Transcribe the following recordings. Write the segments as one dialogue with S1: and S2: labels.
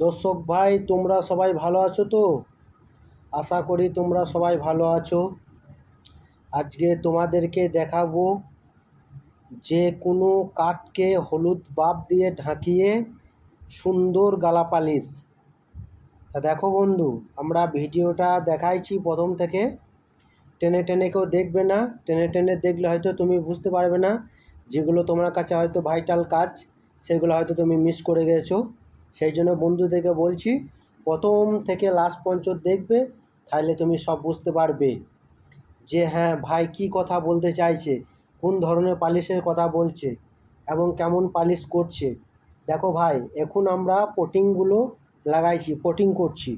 S1: দর্শক ভাই, তোমরা সবাই ভালো আছো তো? আশা করি তোমরা সবাই ভালো আছো। আজকে তোমাদেরকে দেখাবো যে কোনো কাঠকে হলুদ বাপ দিয়ে ঢাকিয়ে সুন্দর গালা পালিশ তা দেখো বন্ধু, আমরা ভিডিওটা দেখাইছি প্রথম থেকে। টেনে টেনে কেউ দেখবে না, টেনে টেনে দেখলে হয়তো তুমি বুঝতে পারবে না। যেগুলো তোমার কাছে হয়তো ভাইটাল কাজ, সেগুলো হয়তো তুমি মিস করে গেছো। সেই জন্য বন্ধুদেরকে বলছি, প্রথম থেকে লাস্ট পর্যন্ত দেখবে তাহলে তুমি সব বুঝতে পারবে। যে হ্যাঁ ভাই কী কথা বলতে চাইছে, কোন ধরনের পালিশের কথা বলছে, এবং কেমন পালিশ করছে। দেখো ভাই, এখন আমরা পোটিংগুলো লাগাইছি পোটিং করছি।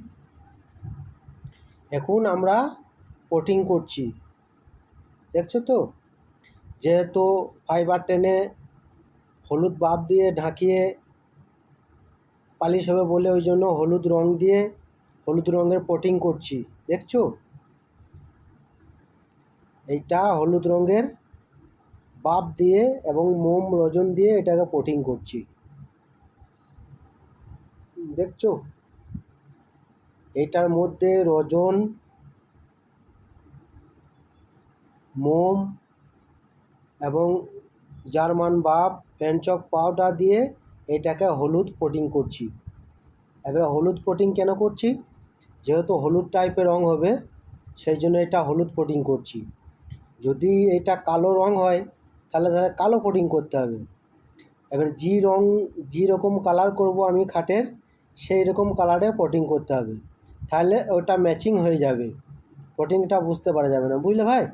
S1: এখন আমরা পোটিং করছি। দেখছ তো? যেহেতু ফাইবার টেনে হলুদ বাপ দিয়ে ঢাকিয়ে পালিশ হবে বলে ওই জন্য হলুদ রং দিয়ে হলুদ রঙের পোটিং করছি। দেখছ? এইটা হলুদ রঙের বাপ দিয়ে এবং মোম রজন দিয়ে এটাকে পোটিং করছি। দেখছ? এটার মধ্যে রজন, মোম এবং জার্মান বাপ প্যানচক পাউডার দিয়ে এটাকে হলুদ পোটিং করছি। এবার হলুদ পোটিং কেন করছি? যেহেতু হলুদ টাইপের রং হবে, সেই জন্য এটা হলুদ পোটিং করছি। যদি এটা কালো রং হয়, তাহলে তাহলে কালো পোটিং করতে হবে। এবার যে রং যে রকম কালার করব আমি খাটের, সেই রকম কালারে পোটিং করতে হবে। তাহলে ওটা ম্যাচিং হয়ে যাবে। পোটিংটা বুঝতে পারা যাবে না, বুঝলে ভাই?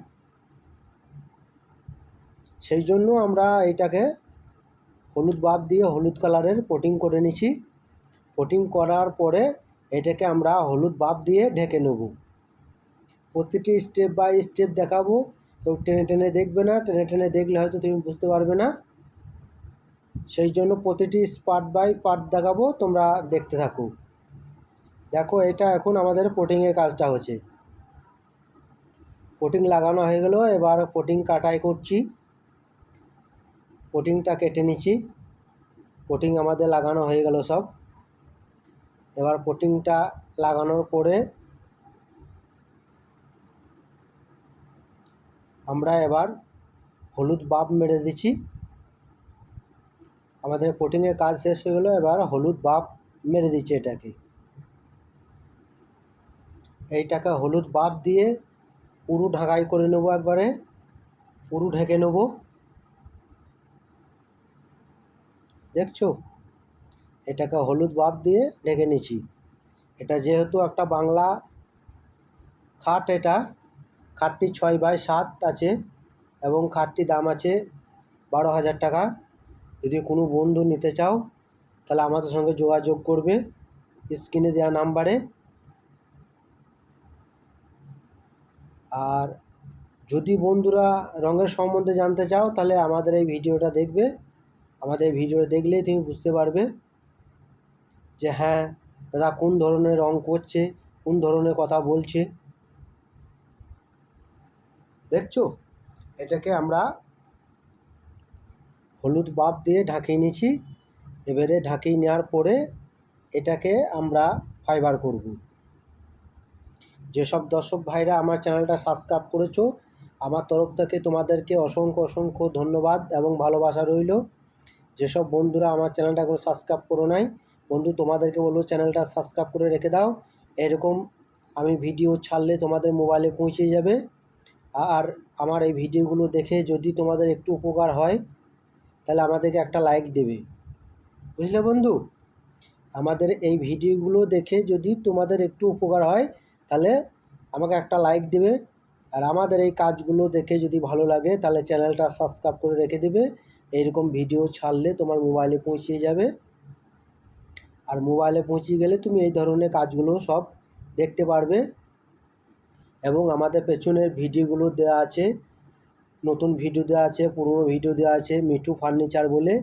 S1: সেই জন্য আমরা এইটাকে হলুদ বাপ দিয়ে হলুদ কালারের পোটিং করে নিছি। পোটিং করার পরে এটাকে আমরা হলুদ বাপ দিয়ে ঢেকে নেব। প্রতিটি স্টেপ বাই স্টেপ দেখাবো। কেউ টেনে টেনে দেখবে না, টেনে টেনে দেখলে হয়তো তুমি বুঝতে পারবে না। সেই জন্য প্রতিটি পার্ট বাই পার্ট দেখাবো, তোমরা দেখতে থাকো। দেখো, এটা এখন আমাদের পোটিংয়ের কাজটা হচ্ছে। পোটিং লাগানো হয়ে গেলো, এবার পোটিং কাটাই করছি। পোটিংটা কেটে নিচ্ছি। পোটিং আমাদের লাগানো হয়ে গেল সব। এবার পোটিংটা লাগানোর পরে আমরা এবার হলুদ বাপ মেরে দিচ্ছি। আমাদের পোটিংয়ের কাজ শেষ হয়ে গেলো, এবার হলুদ বাপ মেরে দিচ্ছি এটাকে। এইটাকে হলুদ বাপ দিয়ে পুরো ঢাকাই করে নেব একবারে। পুরো ঢেকে নেব। দেখছ? এটাকে হলুদ বাপ দিয়ে ঢেকে নিচ্ছি। এটা যেহেতু একটা বাংলা খাট, এটা খাটটি ছয় বাই সাত আছে এবং খাটটির দাম আছে বারো হাজার টাকা। যদি কোনো বন্ধু নিতে চাও, তাহলে আমাদের সঙ্গে যোগাযোগ করবে স্ক্রিনে দেওয়া নাম্বারে। আর যদি বন্ধুরা রঙের সম্বন্ধে জানতে চাও, তাহলে আমাদের এই ভিডিওটা দেখবে। আমাদের ভিডিও দেখলেই তুমি বুঝতে পারবে যে হ্যাঁ দাদা কোন ধরনের রং করছে, কোন ধরনের কথা বলছে। দেখছ? এটাকে আমরা হলুদ বাপ দিয়ে ঢাকিয়ে নিয়েছি। এবারে ঢাকিয়ে নেওয়ার পরে এটাকে আমরা ফাইবার করব। যেসব দর্শক ভাইরা আমার চ্যানেলটা সাবস্ক্রাইব করেছ, আমার তরফ থেকে তোমাদেরকে অসংখ্য অসংখ্য ধন্যবাদ এবং ভালোবাসা রইল। যেসব বন্ধুরা আমার চ্যানেলটা এখনও সাবস্ক্রাইব করো নাই, বন্ধু তোমাদেরকে বলব চ্যানেলটা সাবস্ক্রাইব করে রেখে দাও। এরকম আমি ভিডিও ছাড়লে তোমাদের মোবাইলে পৌঁছে যাবে। আর আমার এই ভিডিওগুলো দেখে যদি তোমাদের একটু উপকার হয়, তাহলে আমাদেরকে একটা লাইক দেবে। বুঝলে বন্ধু? আমাদের এই ভিডিওগুলো দেখে যদি তোমাদের একটু উপকার হয়, তাহলে আমাকে একটা লাইক দেবে। আর আমাদের এই কাজগুলো দেখে যদি ভালো লাগে, তাহলে চ্যানেলটা সাবস্ক্রাইব করে রেখে দেবে। এইরকম ভিডিও ছাড়লে তোমার মোবাইলে পৌঁছিয়ে যাবে। আর মোবাইলে পৌঁছে গেলে তুমি এই ধরনের কাজগুলো সব দেখতে পারবে। এবং আমাদের পেছনের ভিডিওগুলো দেওয়া আছে, নতুন ভিডিও দেওয়া আছে, পুরনো ভিডিও দেওয়া আছে, মিঠু ফার্নিচার বলে।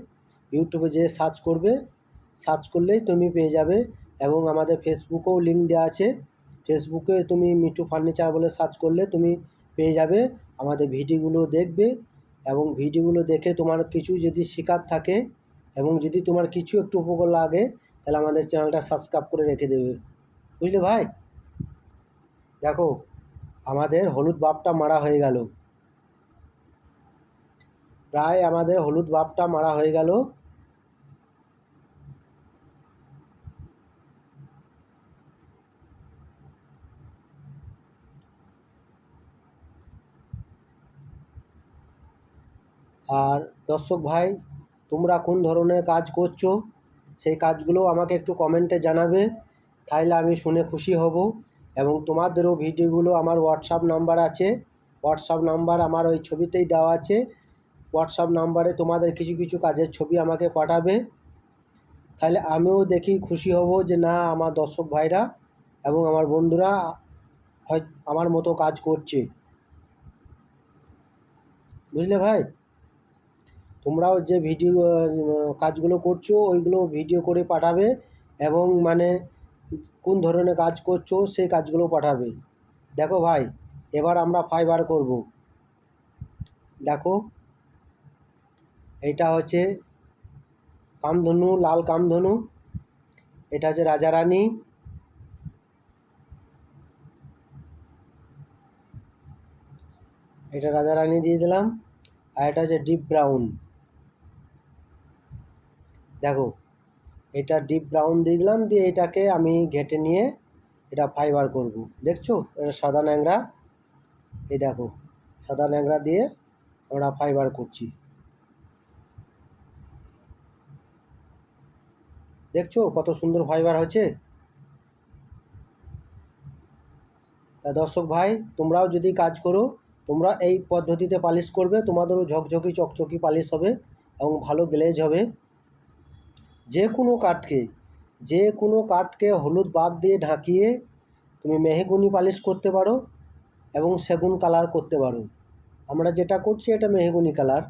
S1: ইউটিউবে যেয়ে সার্চ করবে সার্চ করলেই তুমি পেয়ে যাবে। এবং আমাদের ফেসবুকেও লিঙ্ক দেওয়া আছে। ফেসবুকে তুমি মিঠু ফার্নিচার বলে সার্চ করলে তুমি পেয়ে যাবে। আমাদের ভিডিওগুলো দেখবে। এবং ভিডিওগুলো দেখে তোমার কিছু যদি শেখার থাকে এবং যদি তোমার কিছু একটু উপকার লাগে, তাহলে আমাদের চ্যানেলটা সাবস্ক্রাইব করে রেখে দেবে। বুঝলে ভাই? দেখো, আমাদের হলুদ বাপটা মারা হয়ে গেল। প্রায় আমাদের হলুদ বাপটা মারা হয়ে গেল। আর দর্শক ভাই, তোমরা কোন ধরনের কাজ করছ? সেই কাজগুলো আমাকে একটু কমেন্টে জানাবে। তাহলে আমি শুনে খুশি হব এবং তোমাদেরও ভিডিওগুলো আমার হোয়াটসঅ্যাপ নাম্বার আছে। হোয়াটসঅ্যাপ নাম্বার আমার ওই ছবিতেই দেওয়া আছে। হোয়াটসঅ্যাপ নাম্বারে তোমাদের কিছু কিছু কাজের ছবি আমাকে পাঠাবে। তাহলে আমিও দেখি খুশি হব যে না, আমার দর্শক ভাইরা এবং আমার বন্ধুরা হয় আমার মতো কাজ করছে। বুঝলে ভাই? তোমরাও যে ভিডিও কাজগুলো করছ, ওইগুলো ভিডিও করে পাঠাবে এবং মানে কোন ধরনের কাজ করছ, সেই কাজগুলো পাঠাবে। দেখো ভাই, এবার আমরা ফাইবার করব। দেখো, এটা হচ্ছে কামধনু, লাল কামধনু। এটা হচ্ছে রাজারানী। এটা রাজা রাজারানী দিয়ে দিলাম। আর এটা হচ্ছে ডিপ ব্রাউন এটা ডিপ ব্রাউন দিলাম, দিয়ে এটাকে আমি ঘেটে নিয়ে এটা ফাইবার করব। দেখছ? এটা সাদা ন্যাংরা। এই দেখো, সাদা ন্যাংরা দিয়ে আমরা ফাইবার করছি। দেখছ কত সুন্দর ফাইবার হয়েছে? তা দর্শক ভাই, তোমরাও যদি কাজ করো, তোমরা এই পদ্ধতিতে পালিশ করবে, তোমাদেরও ঝকঝকি চকচকি পালিশ হবে এবং ভালো গ্লেজ হবে। যে কোনো কাঠকে, যে কোনো কাঠকে হলুদ বাদ দিয়ে ঢাকিয়ে তুমি মেহগুনি পালিশ করতে পারো এবং সেগুন কালার করতে পারো। আমরা যেটা করছি এটা মেহগুনি কালার।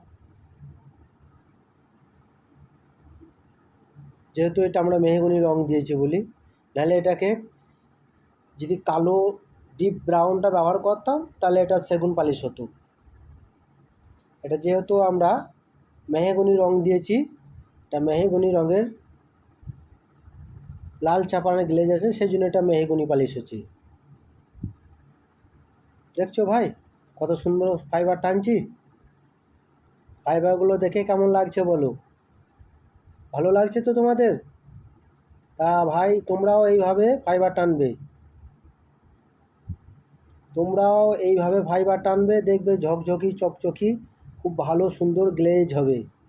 S1: যেহেতু এটা আমরা মেহগুনি রং দিয়েছি বলি, নাহলে এটাকে যদি কালো ডিপ ব্রাউনটা ব্যবহার করতাম, তাহলে এটা সেগুন পালিশ হতো। এটা যেহেতু আমরা মেহগুনি রং দিয়েছি এটা মেহেগুনি রঙের লাল চাপানের গ্লেজ আছে সেই জন্য এটা মেহেগুনি পালিশ হচ্ছে। দেখছ ভাই, কত সুন্দর ফাইবার টানছি? ফাইবারগুলো দেখে কেমন লাগছে বলো? ভালো লাগছে তো তোমাদের? তা ভাই, তোমরাও এইভাবে ফাইবার টানবে। তোমরাও এইভাবে ফাইবার টানবে, দেখবে ঝকঝকি, চকচকি, খুব ভালো সুন্দর গ্লেজ হবে।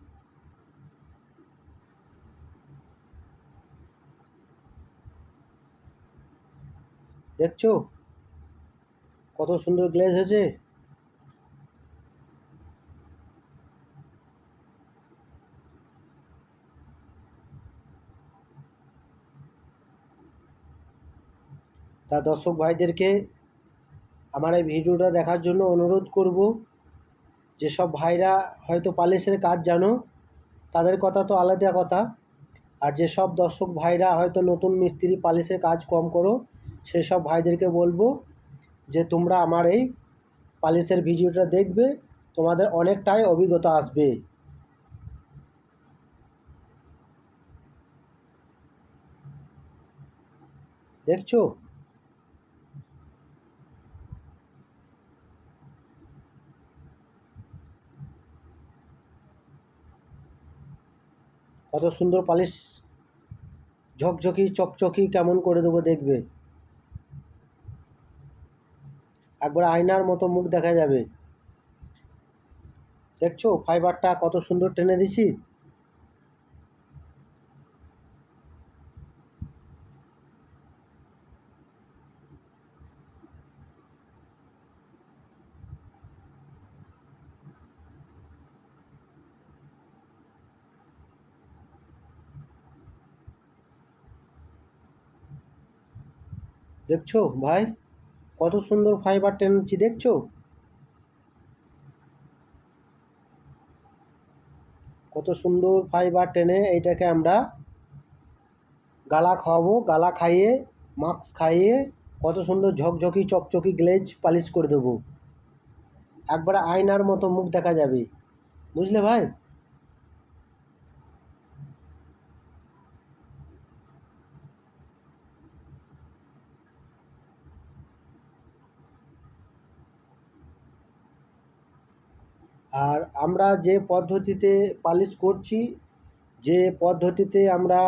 S1: দেখছ? কত সুন্দর গ্লেজ হয়েছে। তা দর্শক ভাইদেরকে আমার এই ভিডিওটা দেখার জন্য অনুরোধ করব, যেসব ভাইরা হয়তো পালিশের কাজ জানো, তাদের কথা তো আলাদা কথা। আর যেসব দর্শক ভাইরা হয়তো নতুন মিস্ত্রি পালিশের কাজ কম করো সেসব ভাইদেরকে বলব যে তোমরা আমার এই পালিশের ভিডিওটা দেখবে, তোমাদের অনেকটাই অভিজ্ঞতা আসবে। দেখছ? কত সুন্দর পালিশ ঝকঝকি, চকচকি কেমন করে দেবো দেখবে। একবার আয়নার মতো মুখ দেখা যাবে। দেখছ ফাইবারটা কত সুন্দর টেনে দিছি? দেখছ ভাই? কত সুন্দর ফাইবার টেনেছি দেখছ? কত সুন্দর ফাইবার টেনে এইটাকে আমরা গালা খাওয়াবো, গালা খাইয়ে মাস্ক খাইয়ে, কত সুন্দর ঝকঝকি, চকচকি গ্লেজ পালিশ করে দেবো। একবারে আয়নার মতো মুখ দেখা যাবে। বুঝলে ভাই? আর আমরা যে পদ্ধতিতে পালিশ করছি, যে পদ্ধতিতে আমরা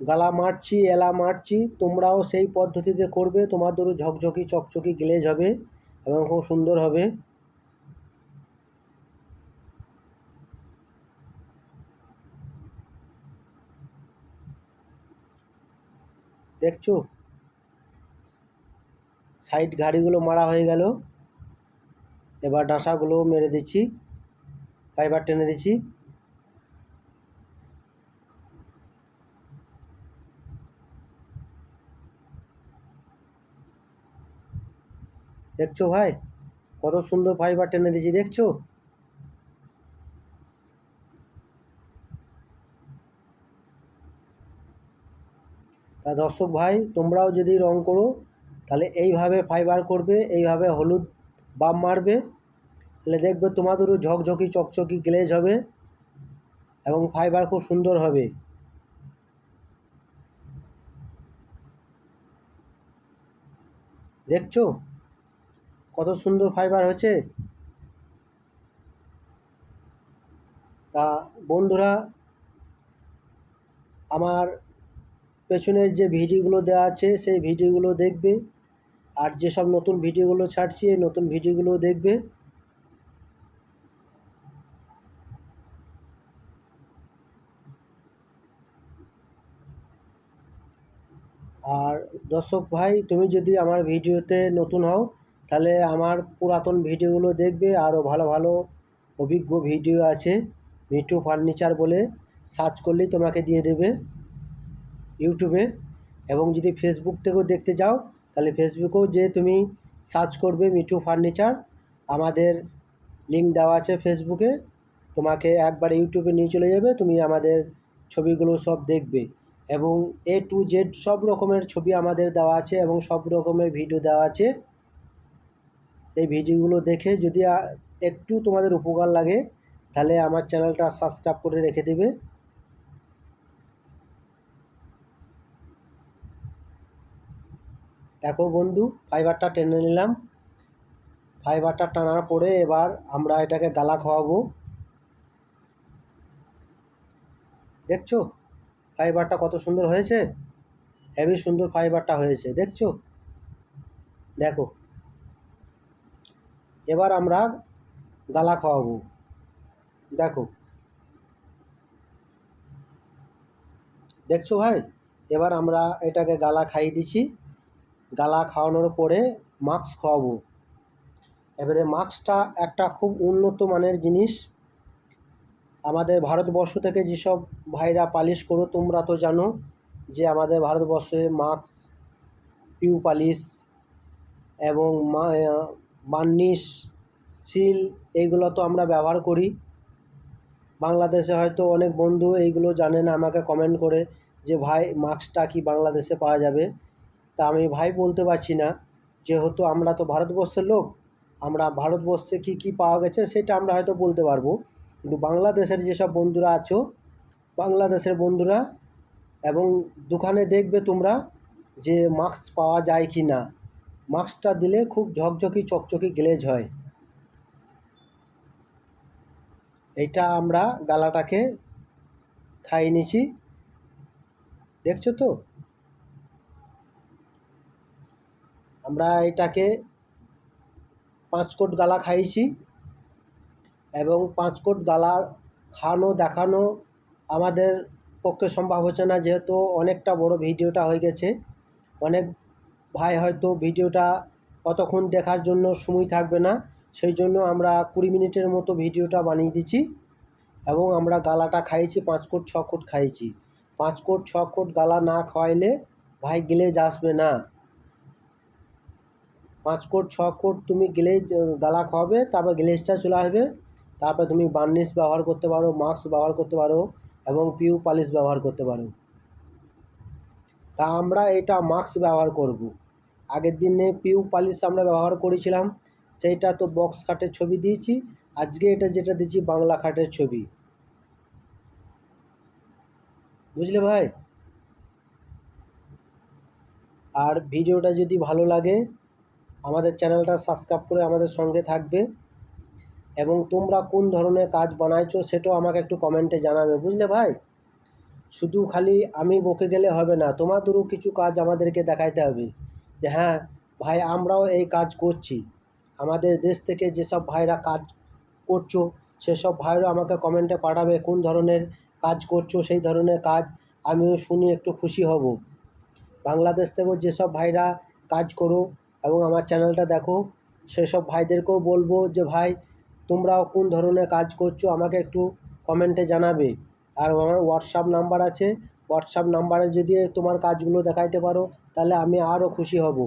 S1: গালা মারছি, এলা মারছি, তোমরাও সেই পদ্ধতিতে করবে। তোমাদেরও ঝকঝকি, চকচকি, গ্লেজ হবে এবং খুব সুন্দর হবে। দেখছ? সাইড গাড়িগুলো মারা হয়ে গেল। এবার ডাঁসাগুলো মেরে দিচ্ছি, ফাইবার টেনে দিচ্ছি। দেখছ ভাই, কত সুন্দর ফাইবার টেনে দিয়েছি দেখছ? তা দর্শক ভাই, তোমরাও যদি রং করো, তাহলে এইভাবে ফাইবার করবে, এইভাবে হলুদ বাম মারবে, তাহলে দেখবে তোমাদেরও ঝকঝকি, চকচকি গ্লেজ হবে এবং ফাইবার খুব সুন্দর হবে। দেখছ? কত সুন্দর ফাইবার হয়েছে তা বন্ধুরা, আমার পেছনের যে ভিডিওগুলো দেওয়া আছে, সেই ভিডিওগুলো দেখবে। আর যেসব নতুন ভিডিওগুলো ছাড়ছি, এই নতুন ভিডিওগুলো দেখবে। আর দর্শক ভাই, তুমি যদি আমার ভিডিওতে নতুন হও, তাহলে আমার পুরাতন ভিডিওগুলো দেখবে, আরও ভালো ভালো অভিজ্ঞ ভিডিও আছে, মিঠু ফার্নিচার বলে। সার্চ করলেই তোমাকে দিয়ে দেবে ইউটিউবে। এবং যদি ফেসবুক থেকেও দেখতে যাও তাহলে ফেসবুকেও যে তুমি সার্চ করবে মিঠু ফার্নিচার আমাদের লিঙ্ক দেওয়া আছে ফেসবুকে। তোমাকে একবার ইউটিউবে নিয়ে চলে যাবে, তুমি আমাদের ছবিগুলো সব দেখবে। এবং এ টু জেড সব রকমের ছবি আমাদের দেওয়া আছে এবং সব রকমের ভিডিও দেওয়া আছে। এই ভিডিওগুলো দেখে যদি একটু তোমাদের উপকার লাগে, তাহলে আমার চ্যানেলটা সাবস্ক্রাইব করে রেখে দেবে। দেখো বন্ধু ফাইবারটা টেনে নিলাম। ফাইবারটা টানার পরে এবার আমরা এটাকে গালা খাওয়াবো। দেখছ? ফাইবারটা কত সুন্দর হয়েছে? হেভি সুন্দর ফাইবারটা হয়েছে, দেখছ? দেখো। এবার আমরা গালা খাওয়াবো। দেখো। দেখছ ভাই? এবার আমরা এটাকে গালা খাইয়ে দিচ্ছি। গালা খাওয়ানোর পরে মাস্ক খাওয়াবো এবারে মাস্কটা একটা খুব উন্নত মানের জিনিস। আমাদের ভারতবর্ষ থেকে যেসব ভাইরা পালিশ করো, তোমরা তো জানো যে আমাদের ভারতবর্ষে মাস্ক, পিউ পালিশ এবং বার্নিশ, সিল এইগুলো তো আমরা ব্যবহার করি। বাংলাদেশে হয়তো অনেক বন্ধু এইগুলো জানে না, আমাকে কমেন্ট করে যে, ভাই, মাস্কটা কি বাংলাদেশে পাওয়া যাবে? তা আমি ভাই বলতে পারছি না। যেহেতু আমরা তো ভারতবর্ষের লোক, আমরা ভারতবর্ষে কী কী পাওয়া গেছে সেটা আমরা হয়তো বলতে পারব। কিন্তু বাংলাদেশের যেসব বন্ধুরা আছো, বাংলাদেশের বন্ধুরা এবং দোকানে দেখবে তোমরা যে মাস্ক পাওয়া যায় কি না। মাস্কটা দিলে খুব ঝকঝকি, চকচকি গ্লেজ হয়। এইটা আমরা গালাটাকে খাইয়ে নিছি। দেখছ তো? আমরা এটাকে পাঁচ কোট গালা খাইয়েছি এবং পাঁচ কোট গালা খাওয়ানো, দেখানো আমাদের পক্ষে সম্ভব হচ্ছে না, যেহেতু অনেকটা বড় ভিডিওটা হয়ে গেছে। অনেক ভাই হয়তো ভিডিওটা কতক্ষণ দেখার জন্য সময় থাকবে না, সেই জন্য আমরা কুড়ি মিনিটের মতো ভিডিওটা বানিয়ে দিচ্ছি এবং আমরা গালাটা খাইয়েছি পাঁচ কোট, ছ কোট খাইয়েছি পাঁচ কোট, ছ কোট গালা না খাওয়াইলে ভাই গ্লেজ আসবে না। পাঁচ কোট, ছ কোট তুমি গ্লেজ গালা খাওয়াবে, তারপর গ্লেজটা চলে আসবে। তারপরে তুমি বার্নিশ ব্যবহার করতে পারো মাস্ক ব্যবহার করতে পারো এবং পিউ পালিশ ব্যবহার করতে পারো। তা আমরা এটা মাস্ক ব্যবহার করব। আগের দিনে পিউ পালিশ আমরা ব্যবহার করেছিলাম, সেইটা তো বক্স খাটের ছবি দিয়েছি। আজকে এটা যেটা দিচ্ছি বাংলা খাটের ছবি। বুঝলে ভাই? আর ভিডিওটা যদি ভালো লাগে আমাদের চ্যানেলটা সাবস্ক্রাইব করে আমাদের সঙ্গে থাকবে। এবং তোমরা কোন ধরনের কাজ বানাইছো সেটাও আমাকে একটু কমেন্টে জানাবে, বুঝলে ভাই? শুধু খালি আমি বকে গেলে হবে না, তোমাদেরও কিছু কাজ আমাদেরকে দেখাইতে হবে। যে হ্যাঁ ভাই, আমরাও এই কাজ করছি। আমাদের দেশ থেকে যেসব ভাইরা কাজ করছ, সেসব ভাইরা আমাকে কমেন্টে পাঠাবে কোন ধরনের কাজ করছ, সেই ধরনের কাজ আমিও শুনি একটু খুশি হব। বাংলাদেশ থেকেও যেসব ভাইরা কাজ করো এবং আমার চ্যানেলটা দেখো। সেসব ভাইদেরকেও বলব যে, ভাই, তোমরাও কোন ধরনের কাজ করছ? আমাকে একটু কমেন্টে জানাবে। আর আমার হোয়াটসঅ্যাপ নাম্বার আছে। হোয়াটসঅ্যাপ নাম্বারে যদি তোমার কাজগুলো দেখাইতে পারো, তাহলে আমি আরও খুশি হব।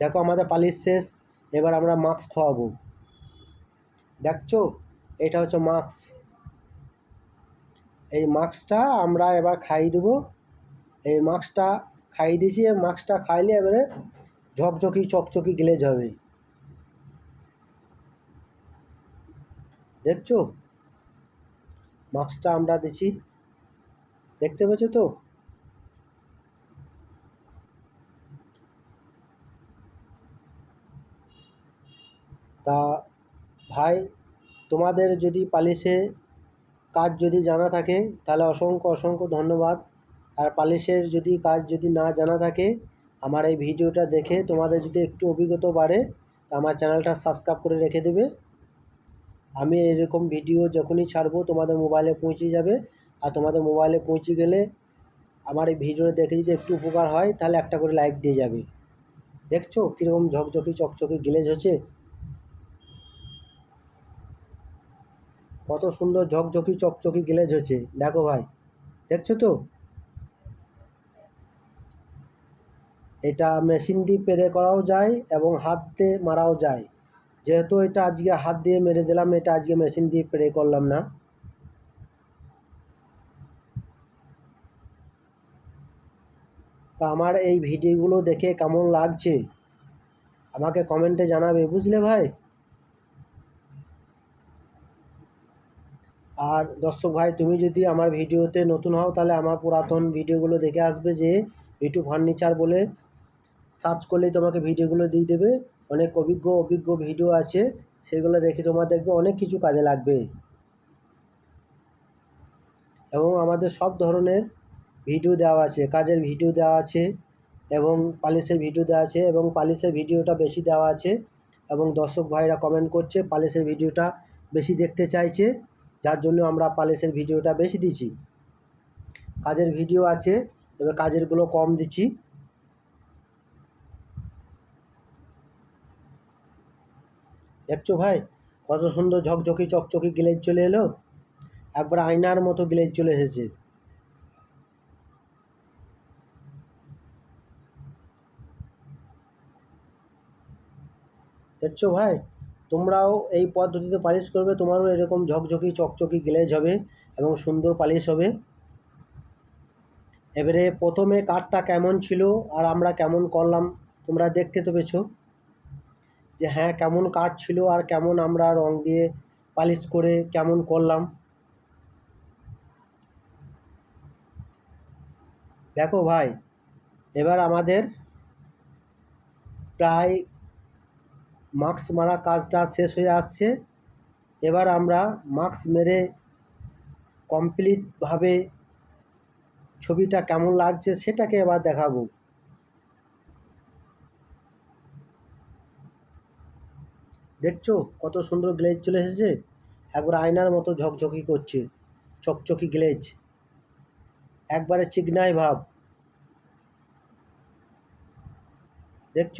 S1: দেখো, আমাদের পালিশ শেষ। এবার আমরা মাস্ক খাওয়াবো দেখছ? এটা হচ্ছে মাস্ক। এই মাস্কটা আমরা এবার খাইয়ে দেবো। এই মাস্কটা খাইয়ে দিয়েছি। আর মাস্কটা খাইলে এবারে ঝকঝকি চকচকি গ্লেজ হবে। দেখছ? মাস্কটা আমরা দিচ্ছি। দেখতে পেয়েছ তো? তা ভাই, তোমাদের যদি পালিশে কাজ যদি জানা থাকে, তাহলে অসংখ্য অসংখ্য ধন্যবাদ। আর পালিশের যদি কাজ যদি না জানা থাকে আমার এই ভিডিওটা দেখে তোমাদের যদি একটু অভিজ্ঞতা বাড়ে আমার চ্যানেলটা সাবস্ক্রাইব করে রেখে দেবে। আমি এরকম ভিডিও যখনই ছাড়বো, তোমাদের মোবাইলে পৌঁছে যাবে। আর তোমাদের মোবাইলে পৌঁছে গেলে আমার এই ভিডিওটা দেখে যদি একটু উপকার হয়, তাহলে একটা করে লাইক দিয়ে যাবে। দেখছ কীরকম ঝকঝকি, চকচকি গ্লেজ হচ্ছে? কত সুন্দর ঝকঝকি, চকচকি গ্লেজ হচ্ছে। দেখো ভাই, দেখছ তো? এটা মেশিন দিয়ে পেরে করাও যায় এবং হাত দিয়ে মারাও যায়। যেহেতু এটা আজকে হাত দিয়ে মেরে দিলাম, এটা আজকে মেশিন দিয়ে স্প্রে করলাম না। তা আমার এই ভিডিওগুলো দেখে কেমন লাগছে? আমাকে কমেন্টে জানাবে, বুঝলে ভাই? আর দর্শক ভাই, তুমি যদি আমার ভিডিওতে নতুন হও, তাহলে আমার পুরাতন ভিডিওগুলো দেখে আসবে যে ইউটিউব ফার্নিচার বলে সার্চ করলেই তোমাকে ভিডিওগুলো দিয়ে দেবে। অনেক অভিজ্ঞ অভিজ্ঞ ভিডিও আছে। সেগুলো দেখে তোমার দেখবে অনেক কিছু কাজে লাগবে। এবং আমাদের সব ধরনের ভিডিও দেওয়া আছে। কাজের ভিডিও দেওয়া আছে এবং পালিশের ভিডিও দেওয়া আছে এবং পালিশের ভিডিওটা বেশি দেওয়া আছে এবং দর্শক ভাইরা কমেন্ট করছে পালিশের ভিডিওটা বেশি দেখতে চাইছে। যার জন্য আমরা পালিশের ভিডিওটা বেশি দিচ্ছি। কাজের ভিডিও আছে তবে কাজেরগুলো কম দিচ্ছি। দেখছ ভাই? কত সুন্দর ঝকঝকি চকচকি গ্লেজ চলে এলো। একবার আয়নার মতো গ্লেজ চলে এসেছে। দেখছ ভাই? তোমরাও এই পদ্ধতিতে পালিশ করবে, তোমারও এরকম ঝকঝকি চকচকি গ্লেজ হবে এবং সুন্দর পালিশ হবে। এবারে প্রথমে কাঠটা কেমন ছিল আর আমরা কেমন করলাম, তোমরা দেখতে তো পেছো যে হ্যাঁ কেমন কাঠ ছিল আর কেমন আমরা রং দিয়ে পালিশ করে কেমন করলাম। দেখো ভাই, এবার আমাদের প্রায় মাস্ক মারা কাজটা শেষ হয়ে আসছে। এবার আমরা মাস্ক মেরে কমপ্লিটভাবে ছবিটা কেমন লাগছে সেটাকে এবার দেখাবো। দেখছ? কত সুন্দর গ্লেজ চলে এসেছে। একবার আয়নার মতো ঝকঝকি করছে। চকচকি গ্লেজ। একবারে চিকনাই ভাব। দেখছ?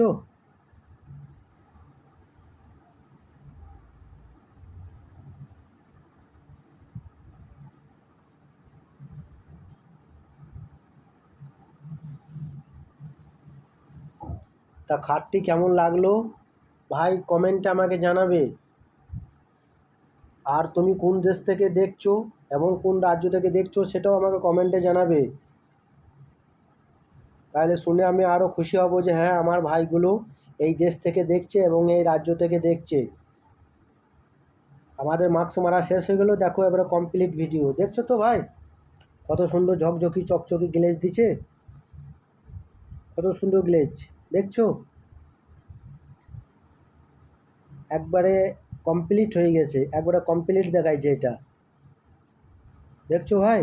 S1: তা খাটটি কেমন লাগল? ভাই কমেন্টে আমাকে জানাবে। আর তুমি কোন দেশ থেকে দেখছ এবং কোন রাজ্য থেকে দেখছ সেটাও আমাকে কমেন্টে জানাবে। তাহলে শুনে আমি আরও খুশি হব যে হ্যাঁ আমার ভাইগুলো এই দেশ থেকে দেখছে এবং এই রাজ্য থেকে দেখছে। আমাদের মাস্ক মারা শেষ হয়ে গেলো, দেখো এবারে কমপ্লিট ভিডিও দেখছ তো ভাই? কত সুন্দর ঝকঝকি, চকচকি গ্লেজ দিছে কত সুন্দর গ্লেজ দেখছ? একবারে কমপ্লিট হয়ে গেছে, একবারে কমপ্লিট দেখাইছে এটা। দেখছ ভাই?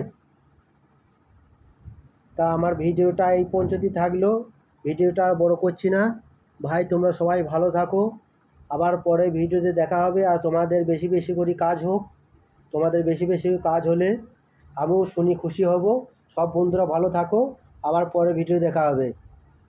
S1: তা আমার ভিডিওটা এই পর্যন্তই থাকল। ভিডিওটা আর বড় করছি না। ভাই, তোমরা সবাই ভালো থাকো। আবার পরে ভিডিওতে দেখা হবে আর তোমাদের বেশি বেশি করে কাজ হোক। তোমাদের বেশি বেশি কাজ হলে আমিও শুনি খুশি হব। সব বন্ধুরা ভালো থাকো। আবার পরে ভিডিও দেখা হবে।